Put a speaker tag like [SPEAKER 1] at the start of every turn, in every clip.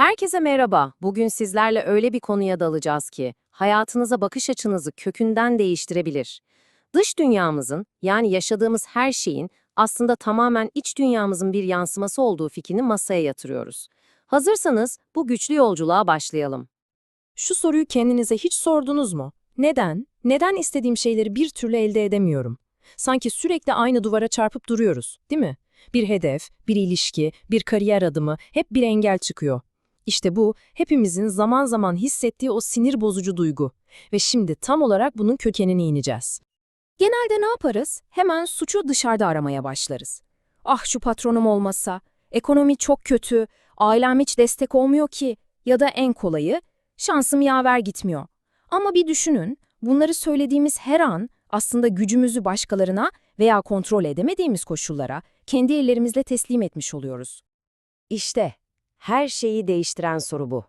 [SPEAKER 1] Herkese merhaba. Bugün sizlerle öyle bir konuya dalacağız ki hayatınıza bakış açınızı kökünden değiştirebilir. Dış dünyamızın yani yaşadığımız her şeyin aslında tamamen iç dünyamızın bir yansıması olduğu fikrini masaya yatırıyoruz. Hazırsanız bu güçlü yolculuğa başlayalım.
[SPEAKER 2] Şu soruyu kendinize hiç sordunuz mu? Neden? Neden istediğim şeyleri bir türlü elde edemiyorum? Sanki sürekli aynı duvara çarpıp duruyoruz, değil mi? Bir hedef, bir ilişki, bir kariyer adımı, hep bir engel çıkıyor. İşte bu, hepimizin zaman zaman hissettiği o sinir bozucu duygu. Ve şimdi tam olarak bunun kökenine ineceğiz. Genelde ne yaparız? Hemen suçu dışarıda aramaya başlarız. Ah şu patronum olmasa, ekonomi çok kötü, ailem hiç destek olmuyor ki ya da en kolayı, şansım yaver gitmiyor. Ama bir düşünün, bunları söylediğimiz her an aslında gücümüzü başkalarına veya kontrol edemediğimiz koşullara kendi ellerimizle teslim etmiş oluyoruz.
[SPEAKER 1] İşte her şeyi değiştiren soru bu.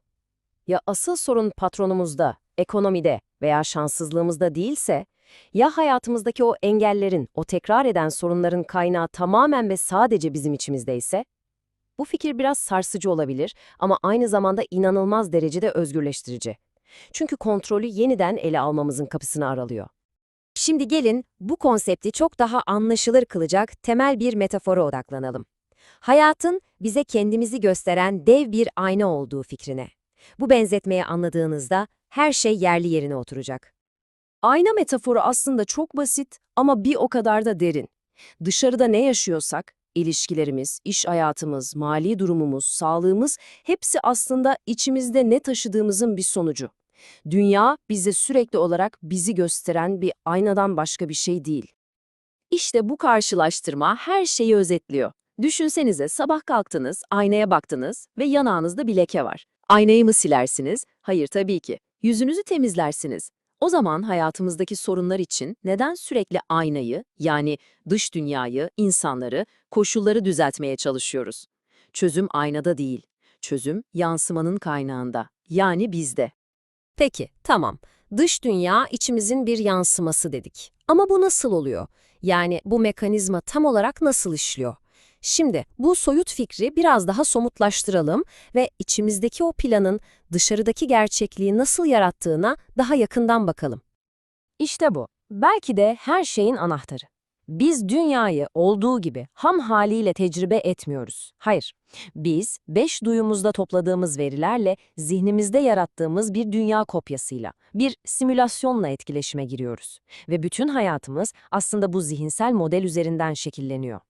[SPEAKER 1] Ya asıl sorun patronumuzda, ekonomide veya şanssızlığımızda değilse, ya hayatımızdaki o engellerin, o tekrar eden sorunların kaynağı tamamen ve sadece bizim içimizdeyse? Bu fikir biraz sarsıcı olabilir ama aynı zamanda inanılmaz derecede özgürleştirici. Çünkü kontrolü yeniden ele almamızın kapısını aralıyor. Şimdi gelin bu konsepti çok daha anlaşılır kılacak temel bir metafora odaklanalım. Hayatın bize kendimizi gösteren dev bir ayna olduğu fikrine. Bu benzetmeyi anladığınızda her şey yerli yerine oturacak.
[SPEAKER 2] Ayna metaforu aslında çok basit ama bir o kadar da derin. Dışarıda ne yaşıyorsak, ilişkilerimiz, iş hayatımız, mali durumumuz, sağlığımız hepsi aslında içimizde ne taşıdığımızın bir sonucu. Dünya bize sürekli olarak bizi gösteren bir aynadan başka bir şey değil. İşte bu karşılaştırma her şeyi özetliyor. Düşünsenize sabah kalktınız, aynaya baktınız ve yanağınızda bir leke var. Aynayı mı silersiniz? Hayır tabii ki. Yüzünüzü temizlersiniz. O zaman hayatımızdaki sorunlar için neden sürekli aynayı, yani dış dünyayı, insanları, koşulları düzeltmeye çalışıyoruz? Çözüm aynada değil. Çözüm yansımanın kaynağında, yani bizde.
[SPEAKER 1] Peki, tamam. Dış dünya içimizin bir yansıması dedik. Ama bu nasıl oluyor? Yani bu mekanizma tam olarak nasıl işliyor? Şimdi bu soyut fikri biraz daha somutlaştıralım ve içimizdeki o planın dışarıdaki gerçekliği nasıl yarattığına daha yakından bakalım. İşte bu. Belki de her şeyin anahtarı. Biz dünyayı olduğu gibi ham haliyle tecrübe etmiyoruz. Hayır. Biz beş duyumuzda topladığımız verilerle zihnimizde yarattığımız bir dünya kopyasıyla, bir simülasyonla etkileşime giriyoruz. Ve bütün hayatımız aslında bu zihinsel model üzerinden şekilleniyor.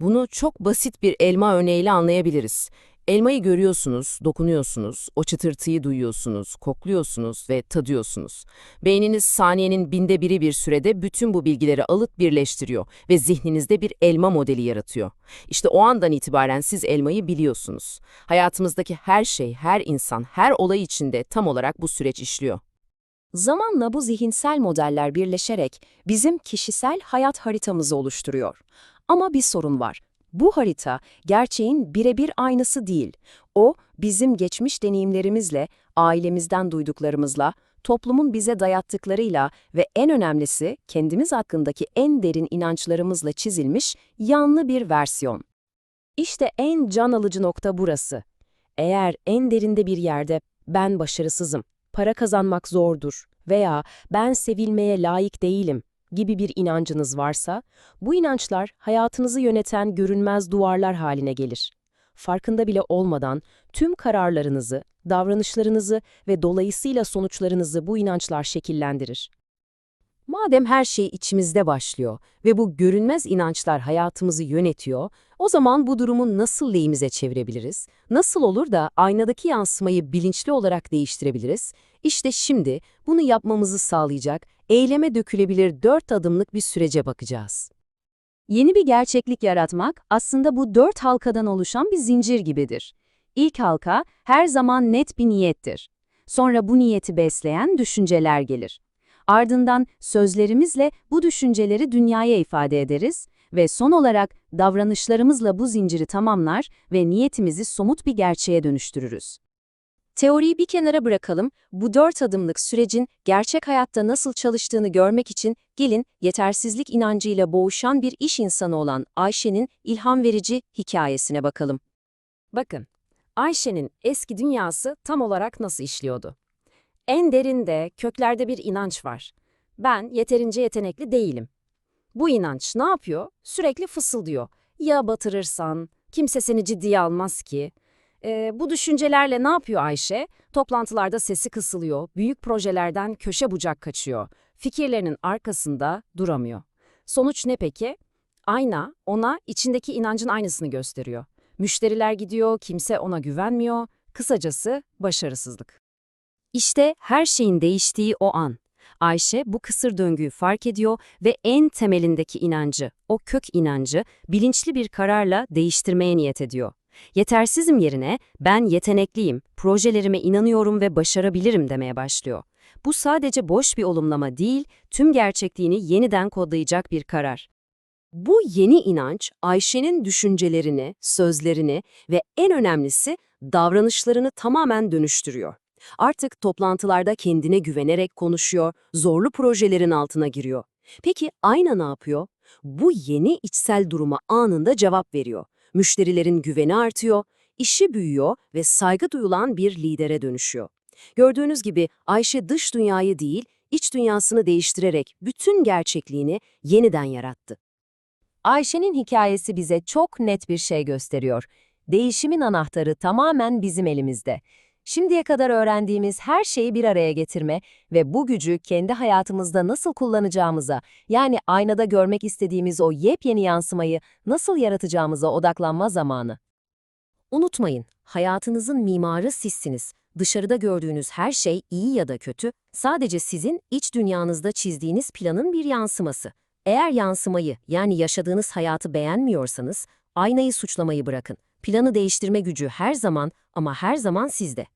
[SPEAKER 2] Bunu çok basit bir elma örneğiyle anlayabiliriz. Elmayı görüyorsunuz, dokunuyorsunuz, o çıtırtıyı duyuyorsunuz, kokluyorsunuz ve tadıyorsunuz. Beyniniz saniyenin binde biri bir sürede bütün bu bilgileri alıp birleştiriyor ve zihninizde bir elma modeli yaratıyor. İşte o andan itibaren siz elmayı biliyorsunuz. Hayatımızdaki her şey, her insan, her olay içinde tam olarak bu süreç işliyor.
[SPEAKER 1] Zamanla bu zihinsel modeller birleşerek bizim kişisel hayat haritamızı oluşturuyor. Ama bir sorun var. Bu harita gerçeğin birebir aynısı değil. O, bizim geçmiş deneyimlerimizle, ailemizden duyduklarımızla, toplumun bize dayattıklarıyla ve en önemlisi kendimiz hakkındaki en derin inançlarımızla çizilmiş yanlı bir versiyon. İşte en can alıcı nokta burası. Eğer en derinde bir yerde ben başarısızım, para kazanmak zordur veya ben sevilmeye layık değilim gibi bir inancınız varsa, bu inançlar hayatınızı yöneten görünmez duvarlar haline gelir. Farkında bile olmadan tüm kararlarınızı, davranışlarınızı ve dolayısıyla sonuçlarınızı bu inançlar şekillendirir. Madem her şey içimizde başlıyor ve bu görünmez inançlar hayatımızı yönetiyor, o zaman bu durumu nasıl lehimize çevirebiliriz? Nasıl olur da aynadaki yansımayı bilinçli olarak değiştirebiliriz? İşte şimdi bunu yapmamızı sağlayacak, eyleme dökülebilir dört adımlık bir sürece bakacağız. Yeni bir gerçeklik yaratmak aslında bu dört halkadan oluşan bir zincir gibidir. İlk halka her zaman net bir niyettir. Sonra bu niyeti besleyen düşünceler gelir. Ardından sözlerimizle bu düşünceleri dünyaya ifade ederiz ve son olarak davranışlarımızla bu zinciri tamamlar ve niyetimizi somut bir gerçeğe dönüştürürüz. Teoriyi bir kenara bırakalım, bu dört adımlık sürecin gerçek hayatta nasıl çalıştığını görmek için gelin yetersizlik inancıyla boğuşan bir iş insanı olan Ayşe'nin ilham verici hikayesine bakalım. Bakın,
[SPEAKER 2] Ayşe'nin eski dünyası tam olarak nasıl işliyordu? En derinde, köklerde bir inanç var. Ben yeterince yetenekli değilim. Bu inanç ne yapıyor? Sürekli fısıldıyor. Ya batırırsan, kimse seni ciddiye almaz ki. Ee, bu düşüncelerle ne yapıyor Ayşe? Toplantılarda sesi kısılıyor, büyük projelerden köşe bucak kaçıyor. Fikirlerinin arkasında duramıyor. Sonuç ne peki? Ayna ona içindeki inancın aynısını gösteriyor. Müşteriler gidiyor, kimse ona güvenmiyor. Kısacası başarısızlık. İşte her şeyin değiştiği o an. Ayşe bu kısır döngüyü fark ediyor ve en temelindeki inancı, o kök inancı bilinçli bir kararla değiştirmeye niyet ediyor. Yetersizim yerine ben yetenekliyim, projelerime inanıyorum ve başarabilirim demeye başlıyor. Bu sadece boş bir olumlama değil, tüm gerçekliğini yeniden kodlayacak bir karar. Bu yeni inanç Ayşe'nin düşüncelerini, sözlerini ve en önemlisi davranışlarını tamamen dönüştürüyor. Artık toplantılarda kendine güvenerek konuşuyor, zorlu projelerin altına giriyor. Peki ayna ne yapıyor? Bu yeni içsel duruma anında cevap veriyor. Müşterilerin güveni artıyor, işi büyüyor ve saygı duyulan bir lidere dönüşüyor. Gördüğünüz gibi Ayşe dış dünyayı değil, iç dünyasını değiştirerek bütün gerçekliğini yeniden yarattı.
[SPEAKER 1] Ayşe'nin hikayesi bize çok net bir şey gösteriyor. Değişimin anahtarı tamamen bizim elimizde. Şimdiye kadar öğrendiğimiz her şeyi bir araya getirme ve bu gücü kendi hayatımızda nasıl kullanacağımıza, yani aynada görmek istediğimiz o yepyeni yansımayı nasıl yaratacağımıza odaklanma zamanı.
[SPEAKER 2] Unutmayın, hayatınızın mimarı sizsiniz. Dışarıda gördüğünüz her şey iyi ya da kötü, sadece sizin iç dünyanızda çizdiğiniz planın bir yansıması. Eğer yansımayı, yani yaşadığınız hayatı beğenmiyorsanız, aynayı suçlamayı bırakın. Planı değiştirme gücü her zaman ama her zaman sizde.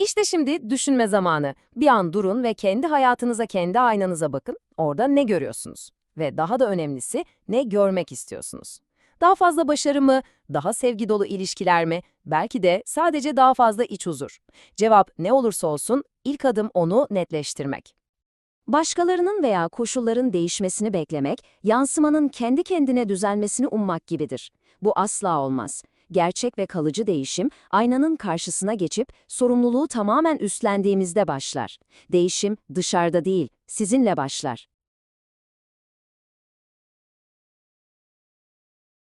[SPEAKER 1] İşte şimdi düşünme zamanı. Bir an durun ve kendi hayatınıza, kendi aynanıza bakın. Orada ne görüyorsunuz? Ve daha da önemlisi, ne görmek istiyorsunuz? Daha fazla başarı mı? Daha sevgi dolu ilişkiler mi? Belki de sadece daha fazla iç huzur. Cevap ne olursa olsun, ilk adım onu netleştirmek. Başkalarının veya koşulların değişmesini beklemek, yansımanın kendi kendine düzelmesini ummak gibidir. Bu asla olmaz. Gerçek ve kalıcı değişim, aynanın karşısına geçip sorumluluğu tamamen üstlendiğimizde başlar. Değişim dışarıda değil, sizinle başlar.